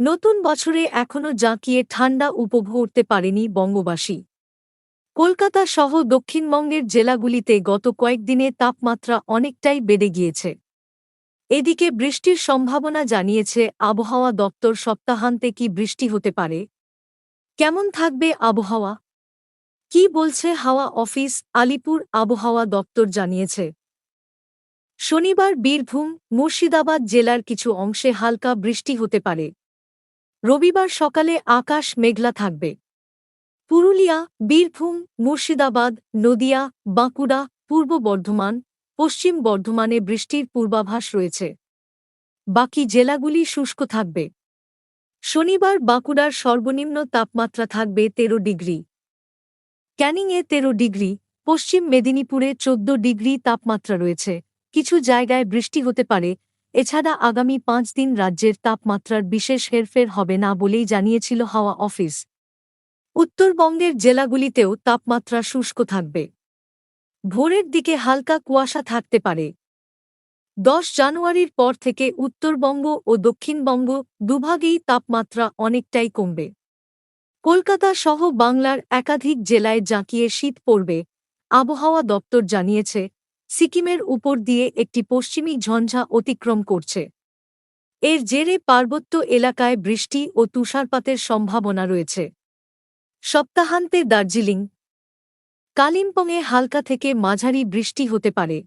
নতুন বছরে এখনও জাঁকিয়ে ঠান্ডা উপভোগ করতে পারেনি বঙ্গবাসী। কলকাতা সহ দক্ষিণবঙ্গের জেলাগুলিতে গত কয়েকদিনে তাপমাত্রা অনেকটাই বেড়ে গিয়েছে। এদিকে বৃষ্টির সম্ভাবনা জানিয়েছে আবহাওয়া দপ্তর সপ্তাহান্তে কি বৃষ্টি হতে পারে? কেমন থাকবে আবহাওয়া? কি বলছে হাওয়া অফিস আলিপুর আবহাওয়া দপ্তর জানিয়েছে। শনিবার বীরভূম, মুর্শিদাবাদ জেলার কিছু অংশে হালকা বৃষ্টি হতে পারে। রবিবার সকালে আকাশ মেঘলা থাকবে। পুরুলিয়া, বীরভূম, মুর্শিদাবাদ, নদিয়া, বাঁকুড়া, পূর্ব বর্ধমান, পশ্চিম বর্ধমানে বৃষ্টির পূর্বাভাস রয়েছে। বাকি জেলাগুলি শুষ্ক থাকবে। শনিবার বাঁকুড়ার সর্বনিম্ন তাপমাত্রা থাকবে তেরো ডিগ্রি। ক্যানিংয়ে তেরো ডিগ্রি, পশ্চিম মেদিনীপুরে চোদ্দ ডিগ্রি তাপমাত্রা রয়েছে। কিছু জায়গায় বৃষ্টি হতে পারে এছাড়া আগামী পাঁচ দিন রাজ্যের তাপমাত্রার বিশেষ হেরফের হবে না বলেই জানিয়েছিল হাওয়া অফিস। উত্তরবঙ্গের জেলাগুলিতেও তাপমাত্রা শুষ্ক থাকবে। ভোরের দিকে হালকা কুয়াশা থাকতে পারে। দশ জানুয়ারির পর থেকে উত্তরবঙ্গ ও দক্ষিণবঙ্গ দুভাগেই তাপমাত্রা অনেকটাই কমবে। কলকাতা সহ বাংলার একাধিক জেলায় জাঁকিয়ে শীত পড়বে, আবহাওয়া দপ্তর জানিয়েছে সিকিমের উপর দিয়ে একটি পশ্চিমী ঝঞ্ঝা অতিক্রম করছে। এর জেরে পার্বত্য এলাকায় বৃষ্টি ও তুষারপাতের সম্ভাবনা রয়েছে। সপ্তাহান্তে দার্জিলিং, কালিম্পংয়ে হালকা থেকে মাঝারি বৃষ্টি হতে পারে।